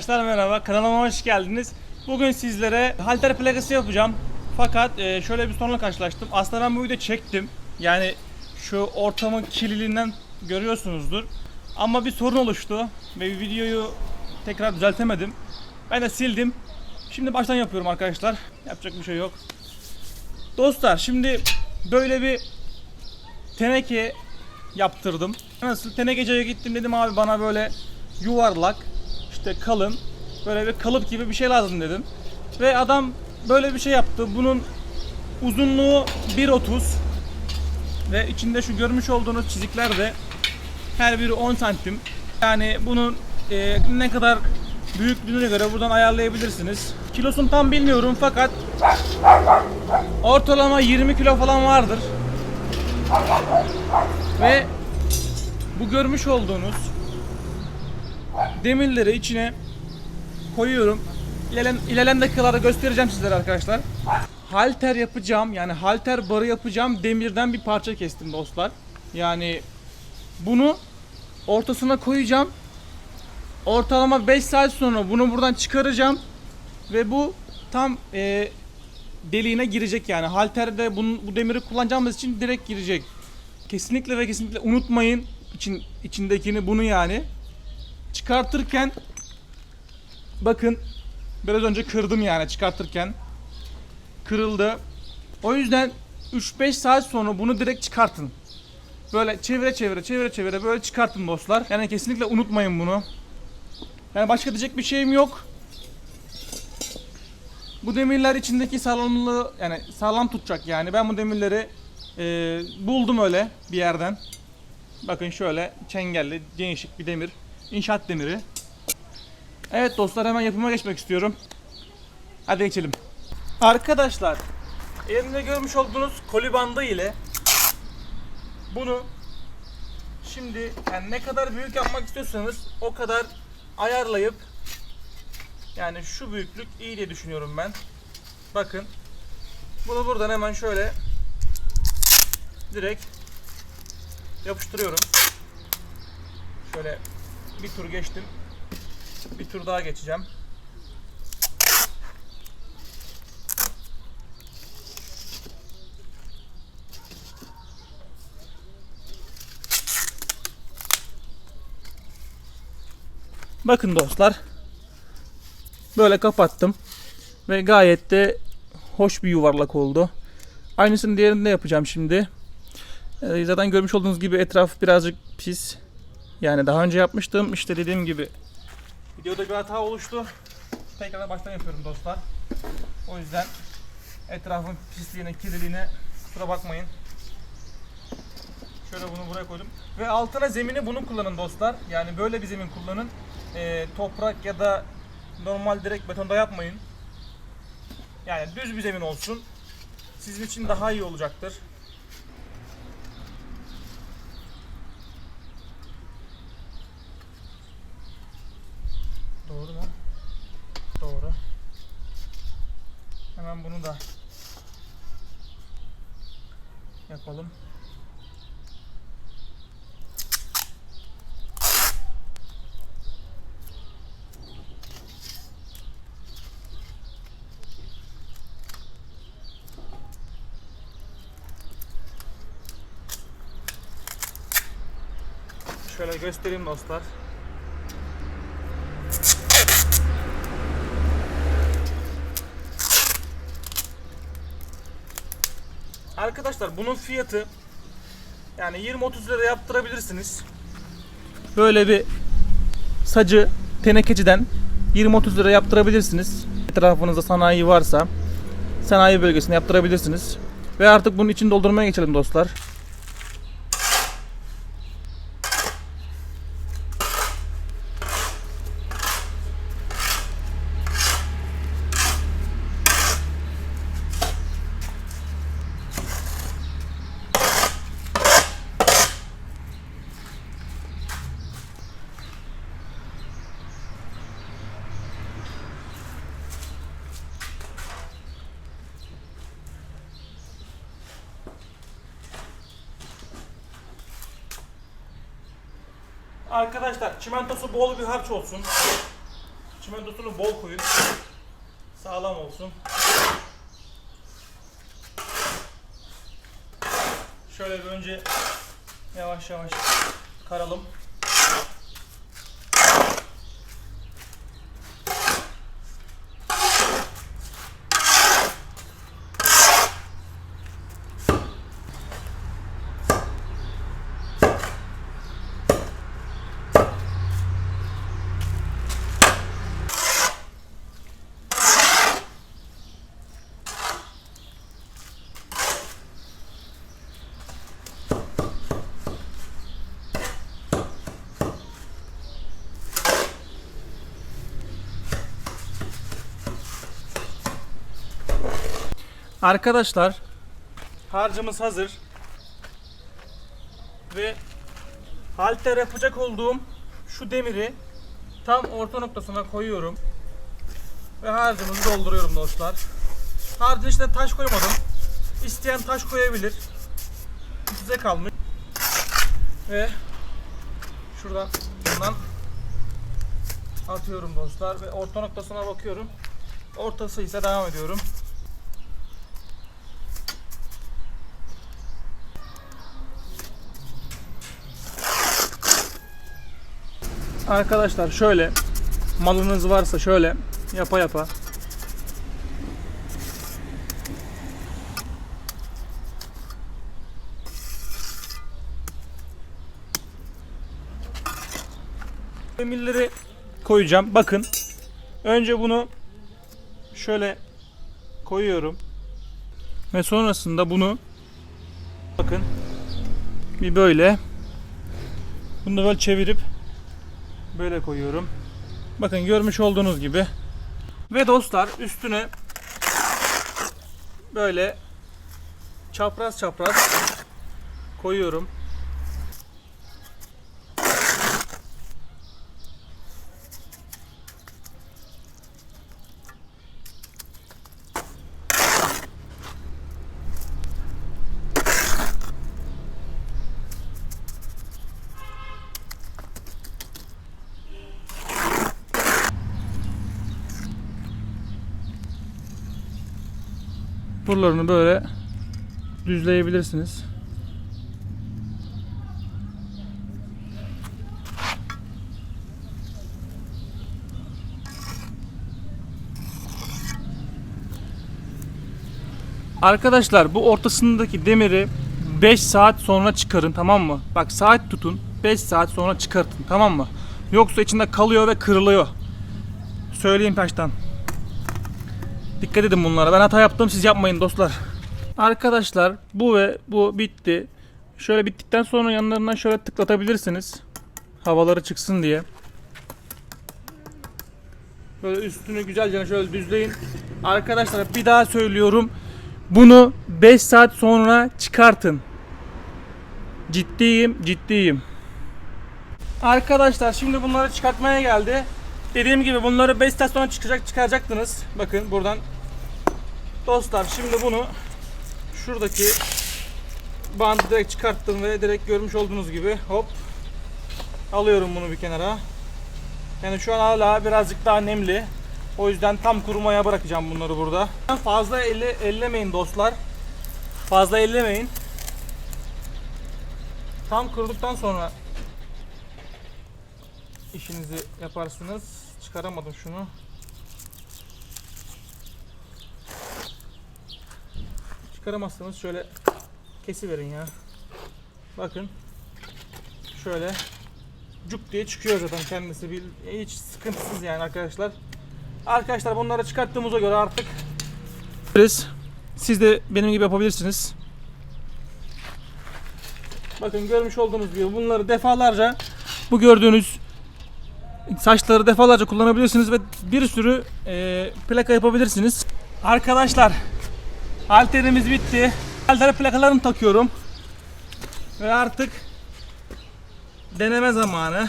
Arkadaşlar merhaba, kanalıma hoş geldiniz. Bugün sizlere halter plakası yapacağım. Fakat e, şöyle bir sorunla karşılaştım. Aslında ben bu videoyu çektim. Yani şu ortamın kirliliğinden görüyorsunuzdur. Ama bir sorun oluştu ve videoyu tekrar düzeltemedim. Ben de sildim. Şimdi baştan yapıyorum arkadaşlar. Yapacak bir şey yok. Dostlar şimdi böyle bir teneke yaptırdım. Nasıl? Tenekeciye gittim dedim abi bana böyle yuvarlak işte kalın böyle bir kalıp gibi bir şey lazım dedim. Ve adam böyle bir şey yaptı. Bunun uzunluğu 1.30 ve içinde şu görmüş olduğunuz çizikler de her biri 10 santim. Yani bunun e, ne kadar büyüklüğüne göre buradan ayarlayabilirsiniz. Kilosunu tam bilmiyorum fakat ortalama 20 kilo falan vardır. Ve bu görmüş olduğunuz demirleri içine koyuyorum. İlerleyen, ilerleyen dakikalarda göstereceğim sizlere arkadaşlar. Halter yapacağım yani halter barı yapacağım demirden bir parça kestim dostlar. Yani bunu ortasına koyacağım. Ortalama 5 saat sonra bunu buradan çıkaracağım. Ve bu tam e, deliğine girecek yani. Halterde bunun, bu demiri kullanacağımız için direkt girecek. Kesinlikle ve kesinlikle unutmayın için, içindekini bunu yani. Çıkartırken bakın biraz önce kırdım yani çıkartırken. Kırıldı. O yüzden 3-5 saat sonra bunu direkt çıkartın. Böyle çevire çevire çevire çevire böyle çıkartın dostlar. Yani kesinlikle unutmayın bunu. Yani başka diyecek bir şeyim yok. Bu demirler içindeki sağlamlığı yani sağlam tutacak yani. Ben bu demirleri e, buldum öyle bir yerden. Bakın şöyle çengelli değişik bir demir. İnşaat demiri. Evet dostlar hemen yapıma geçmek istiyorum. Hadi geçelim. Arkadaşlar elimde görmüş olduğunuz koli bandı ile bunu şimdi yani ne kadar büyük yapmak istiyorsanız o kadar ayarlayıp yani şu büyüklük iyi diye düşünüyorum ben. Bakın. Bunu buradan hemen şöyle direkt yapıştırıyorum. Şöyle bir tur geçtim. Bir tur daha geçeceğim. Bakın dostlar. Böyle kapattım. Ve gayet de hoş bir yuvarlak oldu. Aynısını diğerinde yapacağım şimdi. Ee, Zaten görmüş olduğunuz gibi etraf birazcık pis. Yani daha önce yapmıştım. İşte dediğim gibi videoda bir hata oluştu. Tekrar baştan yapıyorum dostlar. O yüzden etrafın pisliğine, kirliliğine kusura bakmayın. Şöyle bunu buraya koydum. Ve altına zemini bunu kullanın dostlar. Yani böyle bir zemin kullanın. Ee, toprak ya da normal direkt betonda yapmayın. Yani düz bir zemin olsun. Sizin için daha iyi olacaktır. Doğru mu? Doğru. Hemen bunu da yapalım. Şöyle göstereyim dostlar. Arkadaşlar bunun fiyatı yani 20-30 lira yaptırabilirsiniz. Böyle bir sacı tenekeciden 20-30 lira yaptırabilirsiniz. Etrafınızda sanayi varsa sanayi bölgesinde yaptırabilirsiniz. Ve artık bunun için doldurmaya geçelim dostlar. Arkadaşlar çimentosu bol bir harç olsun. Çimentosunu bol koyun. Sağlam olsun. Şöyle bir önce yavaş yavaş karalım. Arkadaşlar harcımız hazır. Ve halter yapacak olduğum şu demiri tam orta noktasına koyuyorum. Ve harcımızı dolduruyorum dostlar. Harcın içine taş koymadım. İsteyen taş koyabilir. Size kalmış. Ve şuradan bundan atıyorum dostlar ve orta noktasına bakıyorum. Ortası ise devam ediyorum. Arkadaşlar şöyle malınız varsa şöyle yapa yapa Demirleri koyacağım. Bakın. Önce bunu şöyle koyuyorum. Ve sonrasında bunu bakın bir böyle bunu da böyle çevirip böyle koyuyorum. Bakın görmüş olduğunuz gibi. Ve dostlar üstüne böyle çapraz çapraz koyuyorum. Buralarını böyle düzleyebilirsiniz. Arkadaşlar bu ortasındaki demiri 5 saat sonra çıkarın tamam mı? Bak saat tutun 5 saat sonra çıkartın tamam mı? Yoksa içinde kalıyor ve kırılıyor. Söyleyeyim baştan. Dikkat edin bunlara. Ben hata yaptım siz yapmayın dostlar. Arkadaşlar bu ve bu bitti. Şöyle bittikten sonra yanlarından şöyle tıklatabilirsiniz. Havaları çıksın diye. Böyle üstünü güzelce şöyle düzleyin. Arkadaşlar bir daha söylüyorum. Bunu 5 saat sonra çıkartın. Ciddiyim, ciddiyim. Arkadaşlar şimdi bunları çıkartmaya geldi. Dediğim gibi bunları 5 saat sonra çıkacak çıkaracaktınız. Bakın buradan. Dostlar şimdi bunu şuradaki bandı direkt çıkarttım ve direkt görmüş olduğunuz gibi hop alıyorum bunu bir kenara. Yani şu an hala birazcık daha nemli. O yüzden tam kurumaya bırakacağım bunları burada. Fazla elle, ellemeyin dostlar. Fazla ellemeyin. Tam kuruduktan sonra işinizi yaparsınız. Çıkaramadım şunu. Çıkaramazsanız şöyle kesiverin ya. Bakın. Şöyle cuk diye çıkıyor zaten kendisi. Bir, hiç sıkıntısız yani arkadaşlar. Arkadaşlar bunları çıkarttığımıza göre artık siz de benim gibi yapabilirsiniz. Bakın görmüş olduğunuz gibi bunları defalarca bu gördüğünüz saçları defalarca kullanabilirsiniz ve bir sürü e, plaka yapabilirsiniz. Arkadaşlar halterimiz bitti. Halter plakalarını takıyorum. Ve artık deneme zamanı.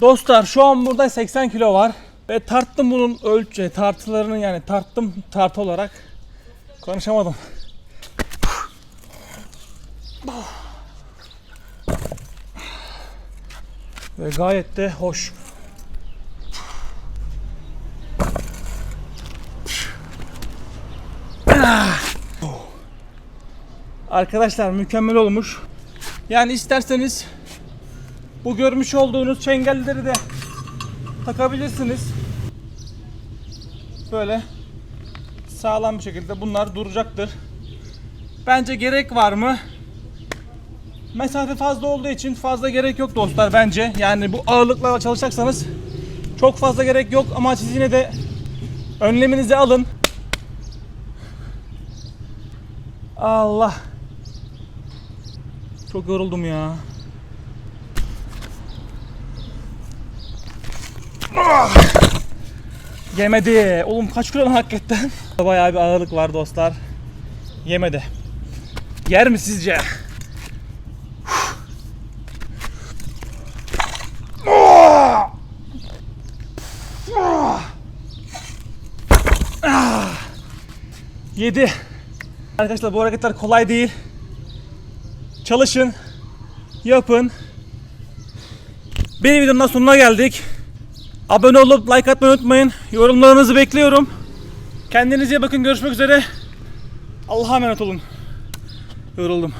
Dostlar şu an burada 80 kilo var. Ve tarttım bunun ölçü tartılarını yani tarttım tartı olarak. Konuşamadım. Ve gayet de hoş. Arkadaşlar mükemmel olmuş. Yani isterseniz bu görmüş olduğunuz çengelleri de takabilirsiniz. Böyle sağlam bir şekilde bunlar duracaktır. Bence gerek var mı? Mesafe fazla olduğu için fazla gerek yok dostlar bence. Yani bu ağırlıklarla çalışacaksanız çok fazla gerek yok ama siz yine de önleminizi alın. Allah. Çok yoruldum ya. Ah! Yemedi. Oğlum kaç kilo hakikaten? Bayağı bir ağırlık var dostlar. Yemedi. Yer mi sizce? Yedi. Arkadaşlar bu hareketler kolay değil. Çalışın. Yapın. Videonun daha sonuna geldik. Abone olup like atmayı unutmayın. Yorumlarınızı bekliyorum. Kendinize iyi bakın. Görüşmek üzere. Allah'a emanet olun. Yoruldum.